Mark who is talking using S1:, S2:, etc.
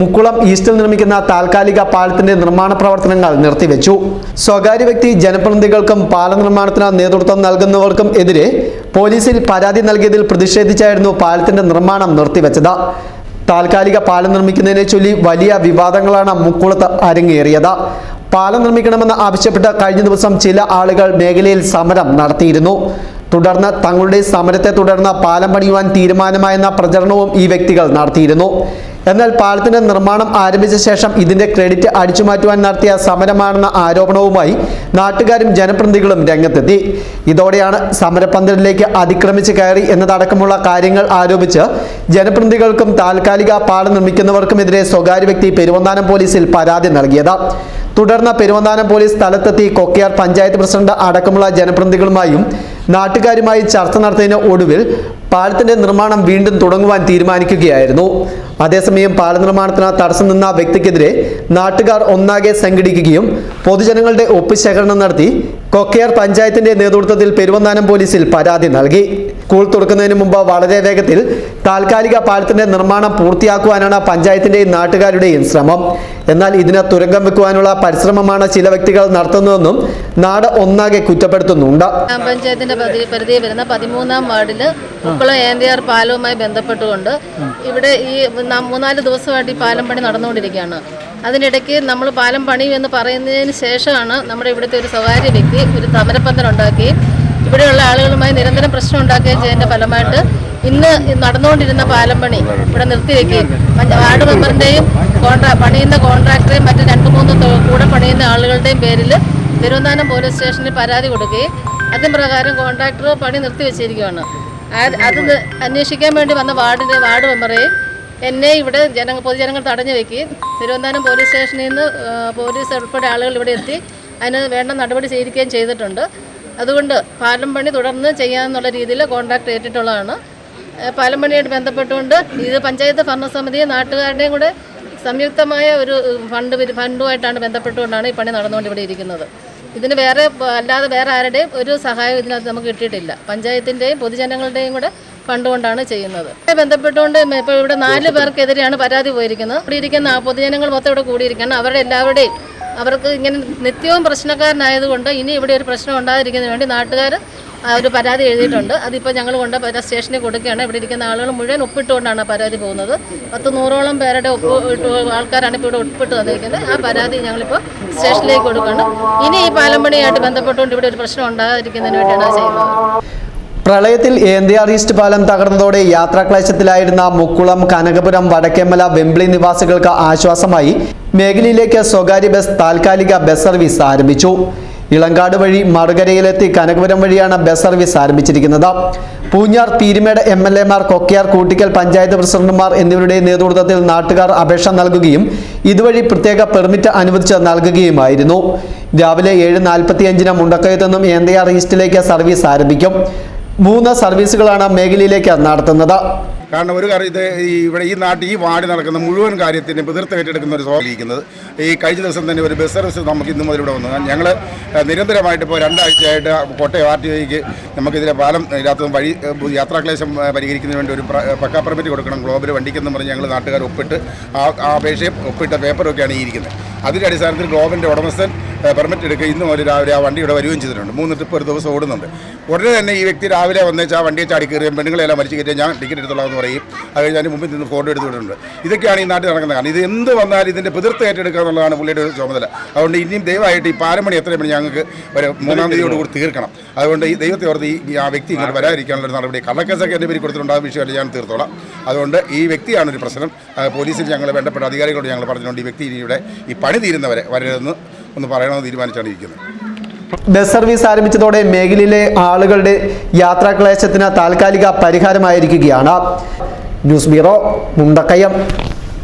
S1: മുക്കുളം ഈസ്റ്റിൽ നിർമ്മിക്കുന്ന താൽക്കാലിക പാലത്തിന്റെ നിർമ്മാണ പ്രവർത്തനങ്ങൾ നിർത്തിവെച്ചു. സ്വകാര്യ വ്യക്തി ജനപ്രതിനിധികൾക്കും പാല നിർമ്മാണത്തിന് നേതൃത്വം നൽകുന്നവർക്കും എതിരെ പോലീസിൽ പരാതി നൽകിയതിൽ പ്രതിഷേധിച്ചായിരുന്നു പാലത്തിന്റെ നിർമ്മാണം നിർത്തിവെച്ചത്. താൽക്കാലിക പാലം നിർമ്മിക്കുന്നതിനെ ചൊല്ലി വലിയ വിവാദങ്ങളാണ് മുക്കുളത്ത് അരങ്ങേറിയത്. പാലം നിർമ്മിക്കണമെന്ന് ആവശ്യപ്പെട്ട് കഴിഞ്ഞ ദിവസം ചില ആളുകൾ മേഖലയിൽ സമരം നടത്തിയിരുന്നു. തുടർന്ന് തങ്ങളുടെ സമരത്തെ തുടർന്ന് പാലം പണിയുവാൻ തീരുമാനമായെന്ന പ്രചരണവും ഈ വ്യക്തികൾ നടത്തിയിരുന്നു. എന്നാൽ പാലത്തിന്റെ നിർമ്മാണം ആരംഭിച്ച ശേഷം ഇതിന്റെ ക്രെഡിറ്റ് അടിച്ചുമാറ്റുവാൻ നടത്തിയ സമരമാണെന്ന ആരോപണവുമായി നാട്ടുകാരും ജനപ്രതിനിധികളും രംഗത്തെത്തി. ഇതോടെയാണ് സമരപന്തലിലേക്ക് അതിക്രമിച്ച് കയറി എന്നതടക്കമുള്ള കാര്യങ്ങൾ ആരോപിച്ച് ജനപ്രതിനിധികൾക്കും താൽക്കാലിക പാലം നിർമ്മിക്കുന്നവർക്കുമെതിരെ സ്വകാര്യ വ്യക്തി പെരുവന്താനം പോലീസിൽ പരാതി നൽകിയത്. തുടർന്ന് പെരുവന്താനം പോലീസ് സ്ഥലത്തെത്തി കൊക്കയാർ പഞ്ചായത്ത് പ്രസിഡന്റ് അടക്കമുള്ള ജനപ്രതിനിധികളുമായും നാട്ടുകാരുമായി ചർച്ച നടത്തിയതിന് ഒടുവിൽ പാലത്തിന്റെ നിർമ്മാണം വീണ്ടും തുടങ്ങുവാൻ തീരുമാനിക്കുകയായിരുന്നു. അതേസമയം പാല നിർമ്മാണത്തിന് തടസ്സം നിന്ന വ്യക്തിക്കെതിരെ നാട്ടുകാർ ഒന്നാകെ സംഘടിക്കുകയും പൊതുജനങ്ങളുടെ ഒപ്പ് ശേഖരണം നടത്തി കൊക്കയാർ പഞ്ചായത്തിന്റെ നേതൃത്വത്തിൽ പെരുവന്താനം പോലീസിൽ പരാതി നൽകി. സ്കൂൾ തുറക്കുന്നതിന് മുമ്പ് വളരെ വേഗത്തിൽ താൽക്കാലിക പാലത്തിന്റെ നിർമ്മാണം പൂർത്തിയാക്കുവാനാണ് പഞ്ചായത്തിന്റെയും നാട്ടുകാരുടെയും ശ്രമം. എന്നാൽ ഇതിന് തുരങ്കം വെക്കുവാനുള്ള പരിശ്രമമാണ് ചില വ്യക്തികൾ നടത്തുന്നതെന്നും നാട് ഒന്നാകെ കുറ്റപ്പെടുത്തുന്നുണ്ട്.
S2: ഉക്കുളം ഏന്തിയാർ പാലവുമായി ബന്ധപ്പെട്ടുകൊണ്ട് ഇവിടെ ഈ മൂന്നാൽ ദിവസമായിട്ട് ഈ പാലം പണി നടന്നുകൊണ്ടിരിക്കുകയാണ്. അതിനിടയ്ക്ക് നമ്മൾ പാലം പണി എന്ന് പറയുന്നതിന് ശേഷമാണ് നമ്മുടെ ഇവിടുത്തെ ഒരു സ്വകാര്യ വ്യക്തി ഒരു സമരപ്പന്തൽ ഉണ്ടാക്കുകയും ഇവിടെയുള്ള ആളുകളുമായി നിരന്തരം പ്രശ്നം ഉണ്ടാക്കുകയും ചെയ്തതിന്റെ ഫലമായിട്ട് ഇന്ന് നടന്നുകൊണ്ടിരുന്ന പാലം പണി ഇവിടെ നിർത്തിവെക്കുകയും വാർഡ് മെമ്പറിന്റെയും കോൺട്രാ പണിയുന്ന കോൺട്രാക്ടറെയും മറ്റ് രണ്ട് മൂന്ന് കൂടെ പണിയുന്ന ആളുകളുടെയും പേരിൽ തിരുവനന്തപുരം പോലീസ് സ്റ്റേഷനിൽ പരാതി കൊടുക്കുകയും അതിന്റെ പ്രകാരം കോൺട്രാക്ടർ പണി നിർത്തിവെച്ചിരിക്കുകയാണ്. അത് അന്വേഷിക്കാൻ വേണ്ടി വന്ന വാർഡിന്റെ വാർഡ് മെമ്പറേയും എന്നെ ഇവിടെ ജന പൊതുജനങ്ങൾ തടഞ്ഞു വെക്കുകയും തിരുവനന്തപുരം പോലീസ് സ്റ്റേഷനിൽ നിന്ന് പോലീസ് ഉൾപ്പെടെ ആളുകൾ ഇവിടെ എത്തി. അതിന് വേണ്ട നടപടി സ്വീകരിക്കുകയും ചെയ്തിട്ടുണ്ട്. അതുകൊണ്ട് പാലം പണി തുടർന്ന് ചെയ്യാമെന്നുള്ള രീതിയിൽ കോൺട്രാക്ട് ഏറ്റിട്ടുള്ളതാണ്. പാലം പണിയായിട്ട് ബന്ധപ്പെട്ടുകൊണ്ട് ഇത് പഞ്ചായത്ത് ഭരണസമിതിയും നാട്ടുകാരുടെയും കൂടെ സംയുക്തമായ ഒരു ഫണ്ട് ഫണ്ടുമായിട്ടാണ് ബന്ധപ്പെട്ടുകൊണ്ടാണ് ഈ പണി നടന്നുകൊണ്ട് ഇവിടെ ഇരിക്കുന്നത്. ഇതിന് വേറെ അല്ലാതെ വേറെ ആരുടെയും ഒരു സഹായം ഇതിനകത്ത് നമുക്ക് കിട്ടിയിട്ടില്ല. പഞ്ചായത്തിന്റെയും പൊതുജനങ്ങളുടെയും കൂടെ ഫണ്ട് കൊണ്ടാണ് ചെയ്യുന്നത്. ബന്ധപ്പെട്ടുകൊണ്ട് ഇപ്പോൾ ഇവിടെ നാല് പേർക്കെതിരെയാണ് പരാതി പോയിരിക്കുന്നത്. ഇവിടെ ഇരിക്കുന്ന ആ പൊതുജനങ്ങൾ മൊത്തം ഇവിടെ കൂടിയിരിക്കുകയാണ്. അവരുടെ എല്ലാവരുടെയും അവർക്ക് ഇങ്ങനെ നിത്യവും പ്രശ്നക്കാരനായതുകൊണ്ട് ഇനി ഇവിടെ ഒരു പ്രശ്നം ഉണ്ടാതിരിക്കുന്നതിന് വേണ്ടി നാട്ടുകാർ ഒരു പരാതി എഴുതിയിട്ടുണ്ട്. അതിപ്പോൾ ഞങ്ങൾ കൊണ്ട് സ്റ്റേഷനിൽ കൊടുക്കുകയാണ്. ഇവിടെ ഇരിക്കുന്ന ആളുകൾ മുഴുവൻ ഒപ്പിട്ടുകൊണ്ടാണ് പരാതി പോകുന്നത്. പത്ത് നൂറോളം പേരുടെ ഒപ്പ് ആൾക്കാരാണ് ഇപ്പോൾ ഇവിടെ ഒപ്പിട്ട് തന്നിരിക്കുന്നത് ആ പരാതി ഞങ്ങളിപ്പോൾ സ്റ്റേഷനിലേക്ക് കൊടുക്കുകയാണ്. ഇനി ഈ പാലമ്പണിയായിട്ട് ബന്ധപ്പെട്ടുകൊണ്ട് ഇവിടെ ഒരു പ്രശ്നം ഉണ്ടാകാതിരിക്കുന്നതിന് വേണ്ടിയാണ് ചെയ്യുന്നത്.
S1: പ്രളയത്തിൽ ഏന്തിയാർ ഈസ്റ്റ് പാലം തകർന്നതോടെ യാത്രാക്ലേശത്തിലായിരുന്ന മുക്കുളം കനകപുരം വടക്കേമല വെമ്പിളി നിവാസികൾക്ക് ആശ്വാസമായി. മേഖലയിലേക്ക് സ്വകാര്യ ബസ് താൽക്കാലിക ബസ് സർവീസ് ആരംഭിച്ചു. ഇളങ്കാട് വഴി മറുകരയിലെത്തി കനകപുരം വഴിയാണ് ബസ് സർവീസ് ആരംഭിച്ചിരിക്കുന്നത്. പൂഞ്ഞാർ പീരുമേട് എം എൽ എമാർ കൊക്കയാർ കൂട്ടിക്കൽ പഞ്ചായത്ത് പ്രസിഡന്റുമാർ എന്നിവരുടെ നേതൃത്വത്തിൽ നാട്ടുകാർ അപേക്ഷ നൽകുകയും ഇതുവഴി പ്രത്യേക പെർമിറ്റ് അനുവദിച്ച് നൽകുകയുമായിരുന്നു. രാവിലെ ഏഴ് നാൽപ്പത്തിയഞ്ചിന് മുണ്ടക്കയത്തു നിന്നും ഏന്തയാർ ഈസ്റ്റിലേക്ക് സർവീസ് ആരംഭിക്കും. മൂന്ന് സർവീസുകളാണ് മേഖലയിലേക്ക് നടത്തുന്നത്.
S3: കാരണം ഒരു കാര്യം ഇത് ഇവിടെ ഈ നാട്ടിൽ ഈ വാർഡ് നടക്കുന്ന മുഴുവൻ കാര്യത്തിന് എതിർത്ത് ഏറ്റെടുക്കുന്ന ഒരു സ്വാധീനിക്കുന്നത് ഈ കഴിഞ്ഞ ദിവസം തന്നെ ഒരു ബസ് സർവീസ് നമുക്ക് ഇന്ന് മുതൽ ഇവിടെ വന്നു ഞങ്ങൾ നിരന്തരമായിട്ട് ഇപ്പോൾ രണ്ടാഴ്ചയായിട്ട് കോട്ടയം ആർ ടി ഐക്ക് നമുക്കിതിലെ പാലം ഇല്ലാത്ത വഴി യാത്രാക്ലേശം പരിഹരിക്കുന്നതിന് വേണ്ടി ഒരു പക്കാ പെർമിറ്റ് കൊടുക്കണം. ഗ്ലോബൽ വണ്ടിക്കെന്ന് പറഞ്ഞ് ഞങ്ങൾ നാട്ടുകാർ ഒപ്പിട്ട് ആ അപേക്ഷയും ഒപ്പിട്ട പേപ്പറൊക്കെയാണ് ഈ ഇരിക്കുന്നത്. അതിന്റെ അടിസ്ഥാനത്തിൽ ഗ്ലോബിന്റെ ഉടമസ്ഥൻ പെർമിറ്റ് എടുക്കുക. ഇന്നും അവർ രാവിലെ ആ വണ്ടി ഇവിടെ വരികയും ചെയ്തിട്ടുണ്ട്. മൂന്ന് ട്രിപ്പ് ഒരു ദിവസം ഓടുന്നുണ്ട്. ഉടനെ തന്നെ ഈ വ്യക്തി രാവിലെ വന്നേച്ച് ആ വണ്ടിയെ ചാടി കയറിയും പെണ്ണുങ്ങളെല്ലാം മരിച്ചു കയറ്റിയാൽ ഞാൻ ടിക്കറ്റ് എടുത്തോളാം എന്ന് പറയും. അത് കഴിഞ്ഞ് അതിന് മുമ്പിൽ നിന്ന് ഫോട്ടോ എടുത്ത് വിടുന്നുണ്ട്. ഇതൊക്കെയാണ് ഈ നാട്ടിൽ നടക്കുന്നത് കാരണം ഇത് എന്ത് വന്നാലും ഇതിന്റെ പിതിർത്ത് ഏറ്റെടുക്കുക എന്നുള്ളതാണ് പുള്ളിയുടെ ഒരു ചുമതല. അതുകൊണ്ട് ഇനിയും ദയവായിട്ട് ഈ പാരമണി എത്രയും മണി ഞങ്ങൾക്ക് ഒരു മൂന്നാം തീയതിയോട് കൂടി തീർക്കണം. അതുകൊണ്ട് ഈ ദൈവത്തെ ഓർത്ത് ഈ ആ വ്യക്തി ഇങ്ങനെ വരാതിരിക്കാനുള്ള ഒരു നടപടി കള്ളക്കേസൊക്കെ എന്റെ പേര് കൊടുത്തിട്ടുണ്ട്. വിഷയമല്ല. ഞാൻ തീർത്തോളാം. അതുകൊണ്ട് ഈ വ്യക്തിയാണ് ഒരു പ്രശ്നം പോലീസിൽ ഞങ്ങൾ വേണ്ടപ്പെട്ട അധികാരികളോട് ഞങ്ങൾ പറഞ്ഞുകൊണ്ട് ഈ വ്യക്തി ഇനിയുടെ ഈ പണി തീരുന്നവരെ വരരുതെന്ന് ഒന്ന് പറയണമെന്ന് തീരുമാനിച്ചാണ് ഇരിക്കുന്നത്.
S1: ബസ് സർവീസ് ആരംഭിച്ചതോടെ മേഖലയിലെ ആളുകളുടെ യാത്രാക്ലേശത്തിന് താൽക്കാലിക പരിഹാരമായിരിക്കുകയാണ്. News bureau Mundakayam.